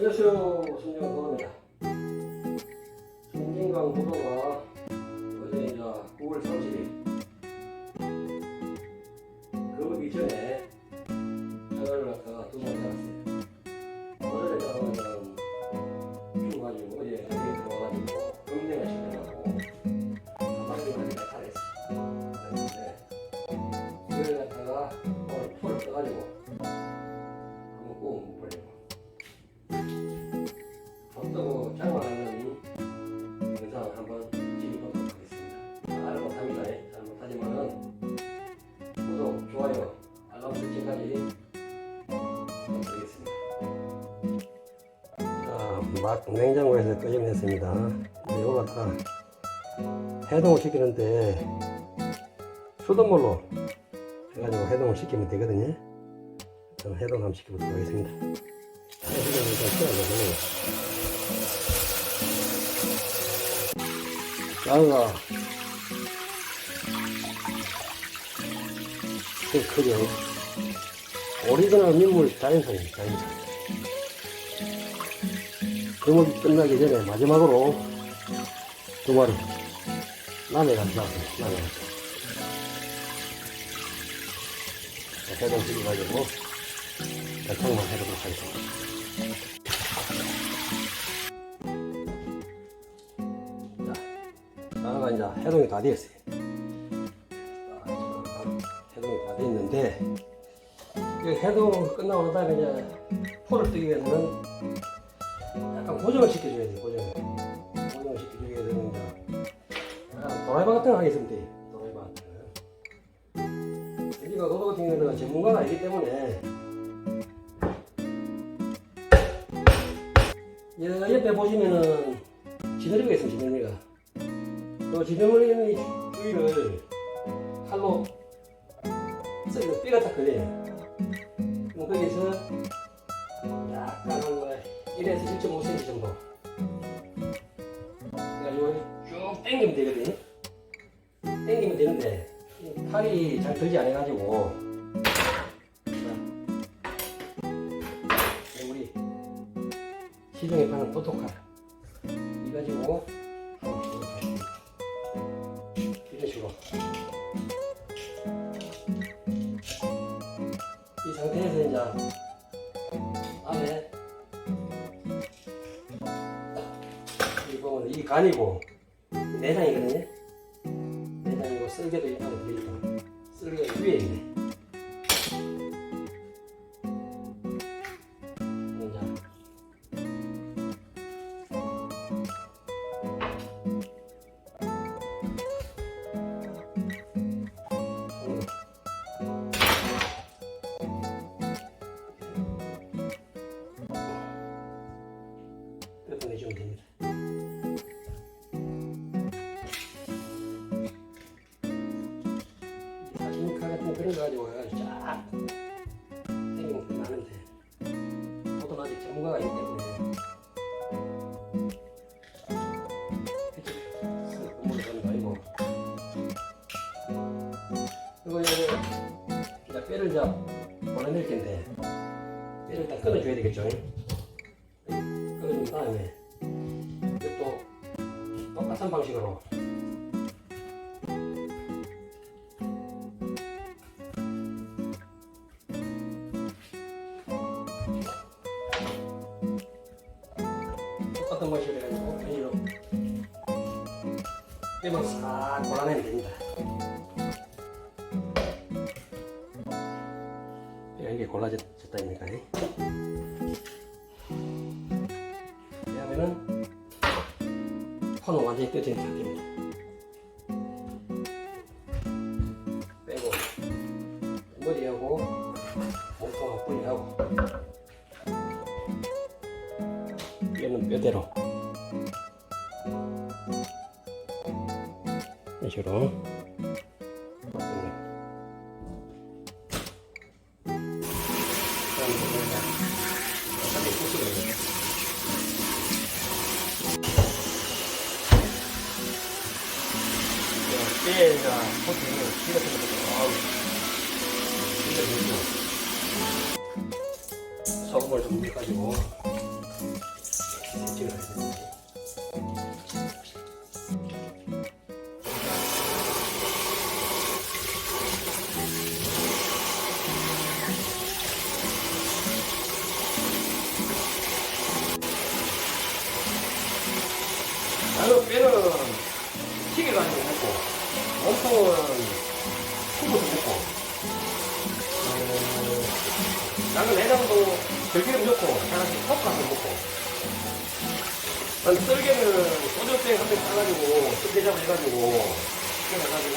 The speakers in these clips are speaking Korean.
안녕하세요. 손정은 보도입니다. 손진강 보도가 어제 이제 9월 30일 그 이전에 전화를 갖다가 두번 받았어요. 어제 저는 죽어가지고 어제 여기 들어와가지고 금대가 시켜가지고 한마디만 내가 잘했어. 그랬는데 그걸 갖다가 막 냉장고에서 끄집냈습니다. 이거 갖다 해동을 시키는데 수돗물로 해가지고 해동을 시키면 되거든요. 그럼 해동 한번 시켜보도록 하겠습니다. 해동을 일단 시켜야 나가 그 크죠 오리지널 민물 자연산입니다 자연산 금업이 끝나기 전에 마지막으로 두 마리 남해 가져왔습니다 남해 가져 해동 시켜가지고 대창만 해보도록 하겠습니다 나가 이제 해동이 다 되었어요. 자, 해동이 다 됐는데 이 해동 끝나고 나다음에 이제 포를 뜨기 위해서는 약간 고정을 시켜줘야 돼요. 고정을 고정을 되면 이제 약간 도라이바 같은 거 돼요. 도라이바 같은 거. 우리가 노도 같은 경우는 전문가가 아니기 때문에 여- 옆에 보시면은 지느러미가 있어요. 지느러미가. 또 지느러미 주위를 칼로 삐가 딱 걸려요. 그럼 거기서 1에서 1.5cm 정도. 그래가지고 쭉 당기면 되거든요. 당기면 되는데 이 칼이 잘 들지 않아 가지고 자, 우리 시중에 파는 토토칼 이 내장이거든요 내장이고 쓸개도 이 안에 들어있고 쓸개가 위에 있네 음. 뜯어내주면 됩니다. 해가지고 쫙 생기면 끝나는데 저도 아직 전문가가 아니기 때문에 이렇게 쓱 건물을 가는 거 아니고. 이거 이제 이제 뼈를 이제 보내낼 텐데 뼈를 일단 끊어줘야 되겠죠. 끊어준 다음에 이것도 똑같은 방식으로 똑같은 방식으로 해가지고 비닐로. 뼈만 싹 골라내면 됩니다. 뼈 이게 골라졌다니까 왜냐면은 파는 완전히 뼈진 상태입니다. 빼고 머리하고 몸통하고 뿌리하고 뼈는 뼈대로 이런 식으로 좋고 소금을 좀 넣어가지고 찍어야 되는 나는 빼는 튀겨가지고 먹고. 몸통은 튀겨서 먹고. 어, 나는 내장도 들기름 넣고 하나씩 섞어서 먹고. 난 썰개는 소주병 한병 싸가지고 썰개장을 해가지고 해가지고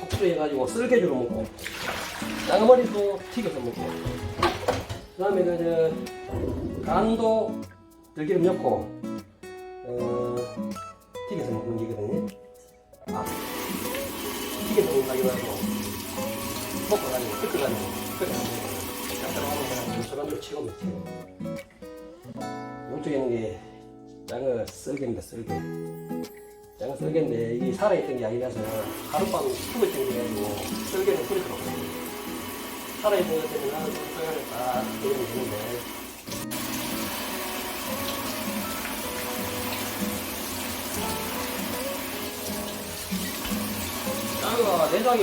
톡수 해가지고 썰개주로 먹고. 장어머리도 튀겨서 먹고. 그 다음에 그 간도 들기름 넣고 짭짤하고 그냥 물소란도 치고 먹지 이쪽에 있는 게 장어 썰개입니다 썰개 장어 썰개인데 이게 살아있던 게 아니라서 하룻밤 숙을 땡겨가지고 썰개는 끓이도록 살아있는 것 때문에. 나는 썰개를 딱 끓이면 되는데 장어가 내장이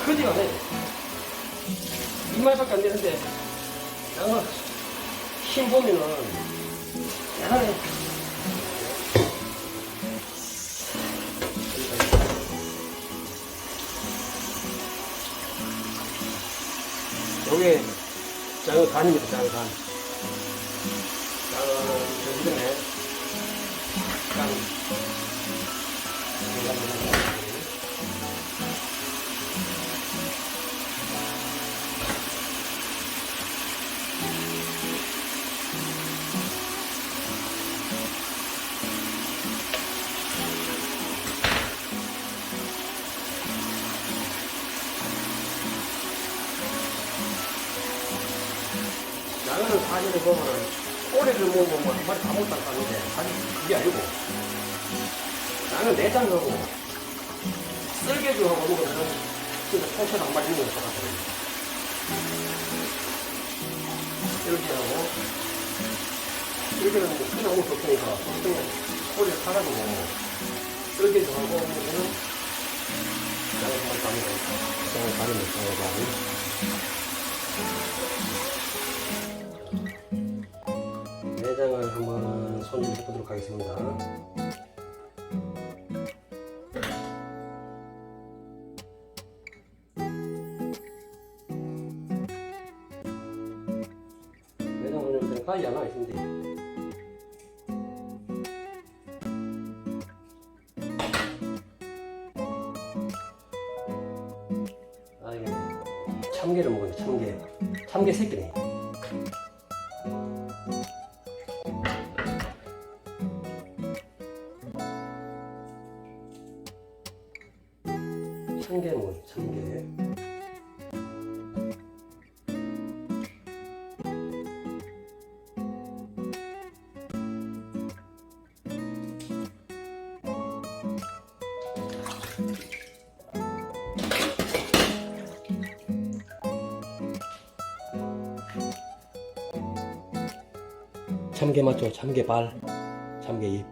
크, 크지가 않아요 입말밖에 안 되는데 장어 힘 보면은 대단해. 요게 장어 간입니다, 장어 간. 장어 전전에 간. 장어는 사진을 보면은 꼬리를 먹으면 뭐한 마리 다 못할 건데 사실 그게 아니고 나는 내장하고 쓸개주하고 먹으면 진짜 통째로 한 마리 먹는 것 같거든요 이렇게 하고 쓸개는 그냥 먹을 수 없으니까 그냥 꼬리를 사가지고 쓸개주하고 먹으면 장어 한 마리 다. 먹어요 장어 다리는 장어 다리 내장을 한번 손질해 보도록 하겠습니다. 손질 까지 하나 있는데 아 이게 참게를 먹었네 참게 참게 새끼네 참게 맞죠? 참게 발, 참게 잎.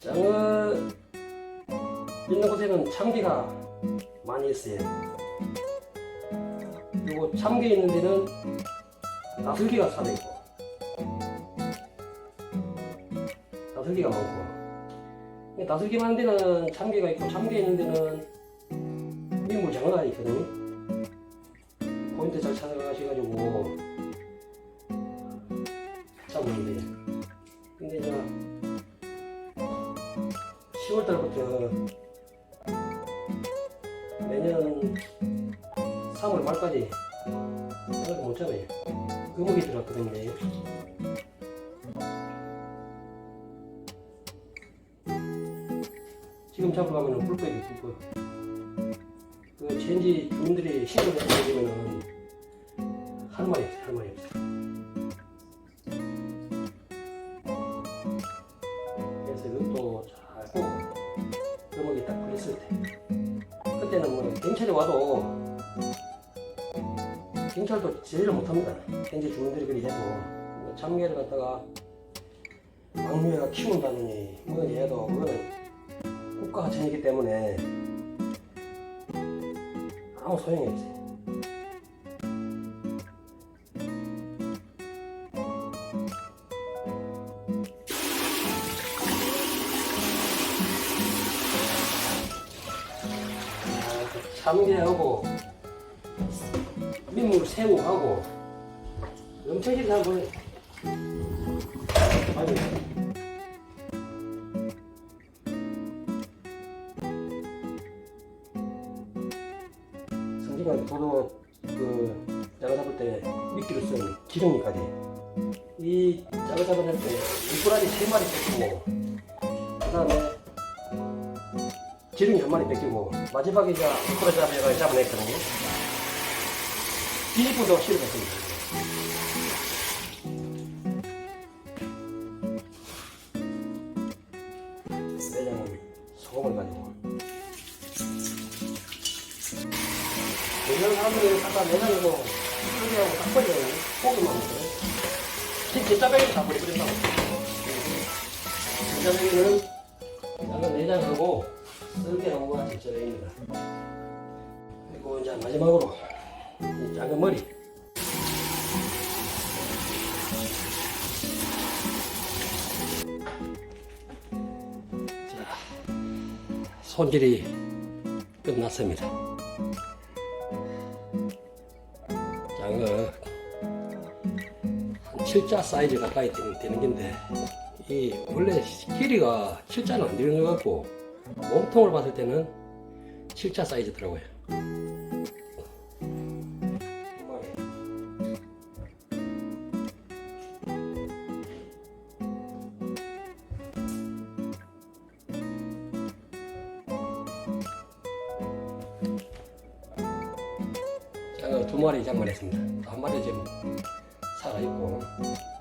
장어 있는 곳에는 참게가 많이 있어요. 그리고 참게 있는 데는 나슬기가 살아있고 나슬기가 많고 나슬기 많은 데는 참게가 있고 참게 있는 데는 민물장어가 있거든요. 포인트 잘 찾아가셔가지고 잡으면 돼요. 근데 이제 10월달부터 내년 3월 말까지 장어를 못 잡아요. 금목이 들어왔거든요. 인터브하고는 뿔빼기 두고 그 젠지 주민들이 신경을 쓰면은 할 말이 없어 할 말이 없어 그래서 이것도 잘고 음악이 딱 걸렸을 때. 그때는 뭐 경찰이 와도 경찰도 제일 못합니다. 젠지 주민들이 그리 해도. 뭐 참개를 갖다가 막내가 키운다느니 뭐 해도 그거는 국가 하천이기 때문에 아무 소용이 없어요. 아, 참개하고 민물 새우하고 엄청 한번 아니 성진아 저도 그 잡을 때 미끼로 쓴 기름이까지 이 장어 잡을 때 미꾸라지 세 마리 뺏기고 그 다음에 기름이 한 마리 뺏기고 마지막에 이제 미꾸라지 잡아가 잡아냈거든요. 뒤집어도 실패했습니다. 내장은 소금을 가지고 내장 사람들이 아까 내장이고 소리하고 딱 버리거든요 고기만 먹거든요 진짜 짜배기 다 버려버린다고. 짜배기는 작은 내장하고 쓸개하고가 진짜배기입니다. 그리고 이제 마지막으로 이 작은 머리. 자, 손질이 끝났습니다. 7자 사이즈 가까이 되는, 되는 건데 이 원래 길이가 7자는 안 되는 것 같고 몸통을 봤을 때는 7자 사이즈더라고요. 두 마리 장만했습니다. 한 마리 지금 살아있